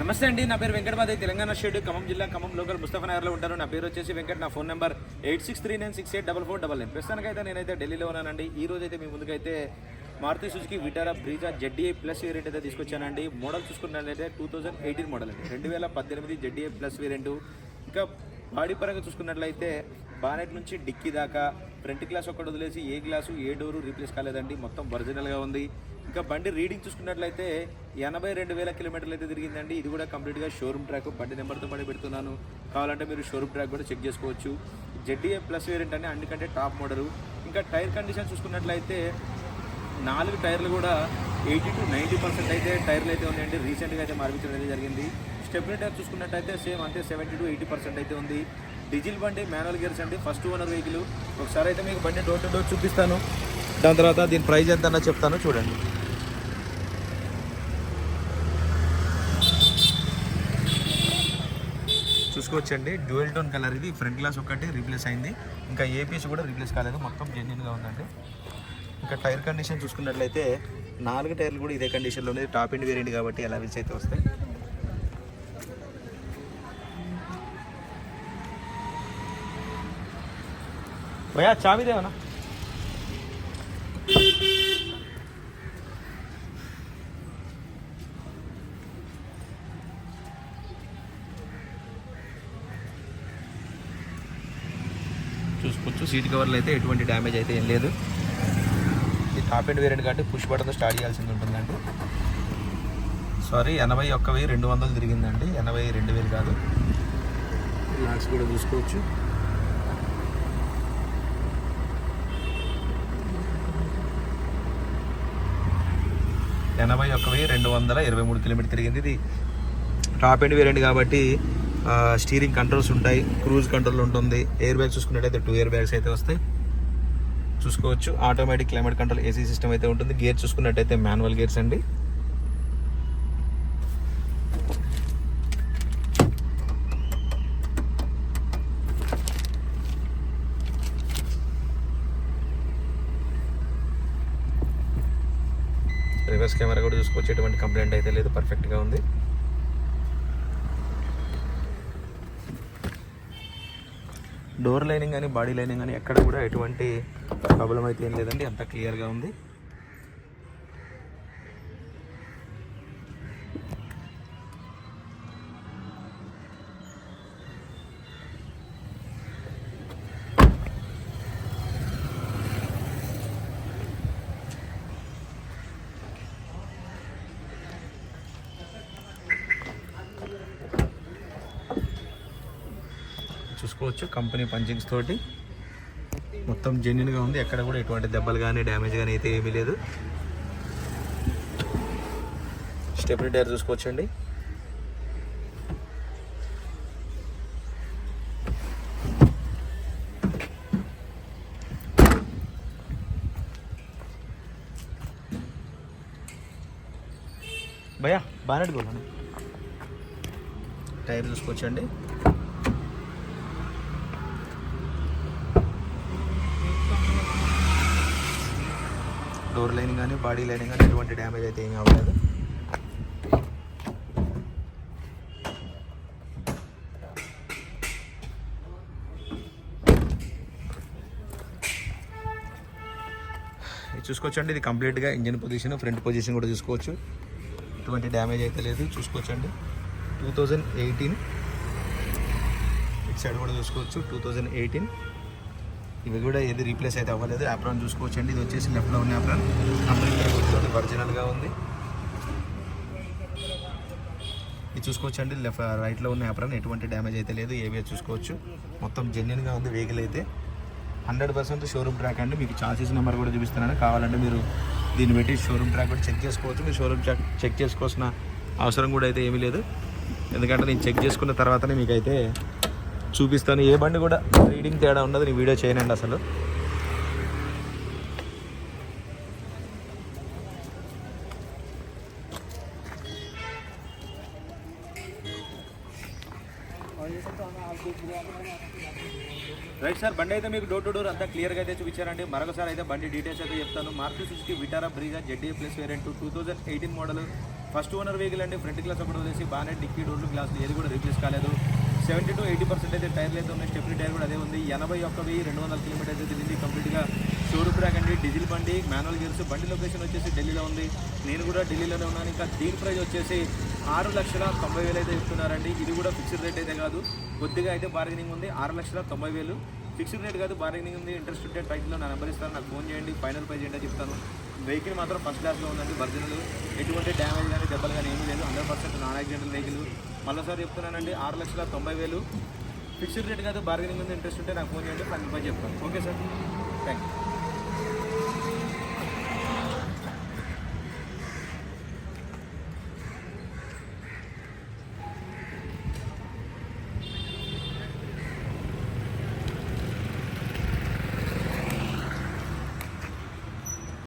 నమస్తే అండి నా పేరు వెంకటమాదే తెలంగాణ స్టేట్ ఖమ్మం జిల్లా ఖమ్మం లోకల్ ముస్తఫానగర్లో ఉంటాను నా పేరు వచ్చేసి వెంకట్ నా phone number eight six three nine six eight double four double nine. ప్రస్తుతానికైతే నేనైతే ఢిల్లీలో ఉన్నానండి. ఈ రోజు అయితే మీ ముందుకైతే Maruti Suzuki Vitara Brezza ZDA plus variant అయితే తీసుకొచ్చానండి. మోడల్ చూసుకున్నట్లయితే టూ థౌజండ్ ఎయిటీన్ మోడల్ అండి. రెండు వేల పద్దెనిమిది జెడ్డీఏ ప్లస్ వేరియంట్. ఇంకా బాడీ పరంగా చూసుకున్నట్లయితే బానెట్ నుంచి డిక్కీ దాకా. ఫ్రంట్ గ్లాస్ ఒకటి వదిలేసి ఏ గ్లాసు ఏ డోరు రీప్లేస్ కాలేదండి. మొత్తం ఒరిజినల్గా ఉంది. ఇంకా బండి రీడింగ్ చూసుకున్నట్లయితే ఎనభై రెండు వేల కిలోమీటర్లు అయితే తిరిగిందండి. ఇది కూడా కంప్లీట్గా షోరూమ్ ట్రాక్ బండి నెంబర్తో బండి పెడుతున్నాను. కావాలంటే మీరు షోరూమ్ ట్రాక్ కూడా చెక్ చేసుకోవచ్చు. జెడ్డీఏ ప్లస్ వేరియంట్ అని అన్నికంటే టాప్ మోడలు ఇంకా టైర్ కండిషన్ చూసుకున్నట్లయితే నాలుగు టైర్లు కూడా ఎయిటీ టు నైంటీ పర్సెంట్ అయితే టైర్లు అయితే ఉన్నాయండి. రీసెంట్గా అయితే మార్పించడం అయితే జరిగింది. స్టెబిలిటీ టైర్ చూసుకున్నట్టయితే సేమ్ అంతే సెవెంటీ టు ఎయిటీ పర్సెంట్ అయితే ఉంది. డీజిల్ బండి మాన్యువల్ గేర్స్ అండి. ఫస్ట్ ఓనర్ వెహికల్ ఒకసారి అయితే మీకు బండి డోర్ టు డోర్ చూపిస్తాను. దాని తర్వాత దీని ప్రైస్ ఎంత అన్న చెప్తాను. చూడండి. చూసుకోవచ్చండి. డ్యూయల్ టోన్ కలర్ ఇది. ఫ్రంట్ గ్లాస్ ఒకటి రీప్లేస్ అయింది. ఇంకా ఏపీస్ కూడా రీప్లేస్ కాలేదు. మొత్తం జెన్యున్గా ఉందండి. ఇంకా టైర్ కండిషన్ చూసుకున్నట్లయితే నాలుగు టైర్లు కూడా ఇదే కండిషన్లో ఉంది టాప్ ఎండ్ వేరియంట్ కాబట్టి ఎలా విల్స్ అయితే వస్తాయి. భయా చావి దేవనా చూసుకోవచ్చు. సీట్ కవర్లు అయితే ఎటువంటి డ్యామేజ్ అయితే ఏం లేదు. ఇది టాప్ ఎండ్ వేరియంట్ కాబట్టి పుష్ బటన్తో స్టార్ట్ చేయాల్సింది ఉంటుందండి. సారీ ఎనభై ఒక్క వెయ్యి రెండు వందలు తిరిగిందండి. ఎనభై రెండు వేలు కాదు. లాక్స్ కూడా చూసుకోవచ్చు. ఎనభై ఒక్క వెయ్యి రెండు వందల ఇరవై మూడు కిలోమీటర్ తిరిగింది. ఇది టాప్ ఎండ్ వేరియంట్ కాబట్టి స్టీరింగ్ కంట్రోల్స్ ఉంటాయి క్రూజ్ కంట్రోల్ ఉంటుంది. ఎయిర్ బ్యాగ్స్ చూసుకున్నట్టయితే టూ ఇయర్ బ్యాగ్స్ అయితే వస్తాయి. చూసుకోవచ్చు. Automatic climate control AC system అయితే ఉంటుంది. గేర్ చూసుకున్నట్టయితే మాన్యువల్ గేర్స్ అండి. రివర్స్ కెమెరా కూడా చూసుకోవచ్చు ఎటువంటి కంప్లైంట్ అయితే లేదు పర్ఫెక్ట్గా ఉంది. డోర్ లైనింగ్ కానీ బాడీ లైనింగ్ కానీ ఎక్కడ కూడా ఎటువంటి ప్రాబ్లం అయితే ఏం లేదండి. అంత క్లియర్గా ఉంది. చూసుకోవచ్చు. కంపెనీ పంచింగ్స్ తోటి. మొత్తం జెన్యున్గా ఉంది. ఎక్కడ కూడా ఎటువంటి దెబ్బలు కానీ డ్యామేజ్ కానీ అయితే ఏమీ లేదు. స్టెప్ని టైర్ చూసుకోవచ్చండి. భయా బాగా గోల్ టైర్ చూసుకోవచ్చండి. డోర్ లైన్ కానీ బాడీ లైనింగ్ కానీ ఎటువంటి డ్యామేజ్ అయితే ఏమీ అవ్వలేదు. ఇది చూసుకోవచ్చండి. ఇది కంప్లీట్గా ఇంజిన్ పొజిషన్ ఫ్రంట్ పొజిషన్ కూడా చూసుకోవచ్చు. ఎటువంటి డ్యామేజ్ అయితే లేదు. చూసుకోవచ్చండి. Two thousand eighteen. ఇటు సైడ్ కూడా చూసుకోవచ్చు. Two thousand eighteen. ఇవి కూడా ఏది రీప్లేస్ అయితే అవ్వలేదు. యాప్రాన్ చూసుకోవచ్చండి. ఇది వచ్చేసి లెఫ్ట్లో ఉన్న యాప్రాన్ కంపెనీ ఒరిజినల్గా ఉంది. ఇది చూసుకోవచ్చండి. లెఫ్ట్ రైట్లో ఉన్న యాప్రాన్ ఎటువంటి డ్యామేజ్ అయితే లేదు. ఏవి చూసుకోవచ్చు. మొత్తం జెన్యున్గా ఉంది వెహికల్ అయితే. హండ్రెడ్ పర్సెంట్ షోరూమ్ ట్రాక్ అండి. మీకు చార్జెస్ నెంబర్ కూడా చూపిస్తున్నాను. కావాలంటే మీరు దీన్ని పెట్టి షోరూమ్ ట్రాక్ కూడా చెక్ చేసుకోవచ్చు. మీరు షోరూమ్ చెక్ చెక్ చేసుకోవాల్సిన అవసరం కూడా అయితే ఏమీ లేదు. ఎందుకంటే నేను చెక్ చేసుకున్న తర్వాతనే మీకైతే చూపిస్తాను. ఏ బండి కూడా రీడింగ్ తేడా ఉండదు. నేను వీడియో చేయనండి అసలు. రైట్ సార్ బండి అయితే మీకు డోర్ టు డోర్ అంతా క్లియర్గా అయితే చూపించారండి. మరొకసారి అయితే బండి డీటెయిల్స్ అయితే చెప్తాను. Maruti Suzuki Vitara Brezza ZD plus variant two thousand eighteen model. First owner vehicle అండి. ఫ్రంట్ గ్లాస్ ఒకటి వదిలేసి బాగానే డిక్కీ డోర్లు గ్లాసులు ఏది కూడా రీప్లేస్ కాలేదు. సెవెంటీ టు ఎయిటీ పర్సెంట్ అయితే టైర్లు అయితే ఉన్నాయి. స్టెప్లీ టైర్ కూడా అదే ఉంది. ఎనభై ఒక్క వెయ్యి రెండు వందల కిలోమీటర్ అయితే తిరిగింది. కంప్లీట్గా షోరూమ్ బ్రాక్ అండి. డీజిల్ బండి మాన్యువల్ గేర్స్. బండి లొకేషన్ వచ్చేసి ఢిల్లీలో ఉంది. నేను కూడా ఢిల్లీలోనే ఉన్నాను. ఇంకా దీని ప్రైస్ వచ్చేసి ఆరు లక్షల తొంభై వేలు అయితే ఇస్తున్నారండి ఇది కూడా ఫిక్స్డ్ రేట్ అయితే కాదు. కొద్దిగా అయితే బార్గెనింగ్ ఉంది. ఆరు లక్షల తొంభై వేలు. ఫిక్స్డ్ రేట్ కాదు బార్గెనింగ్ ఉంది. ఇంట్రెస్ట్ ఉంటే టైటిల్లో నా నెంబర్ ఇస్తాను. నాకు ఫోన్ చేయండి. ఫైనల్ ప్రైజ్ ఏంటో చెప్తాను. వెహికల్ మాత్రం ఫస్ట్ క్లాస్లో ఉందండి. ఒరిజినల్. ఎటువంటి డ్యామేజ్ కానీ దెబ్బలు కానీ ఏమీ లేదు. Hundred percent non accidental vehicle. మళ్ళీసారి చెప్తున్నానండి ఆరు లక్షల తొంభై వేలు. ఫిక్స్డ్ రేట్ కాదు బార్గెనింగ్ ఉంది ఇంట్రెస్ట్ ఉంటే నాకు ఫోన్ చేయండి ఫైనల్ ప్రైజ్ చెప్తాను. Okay sir thank you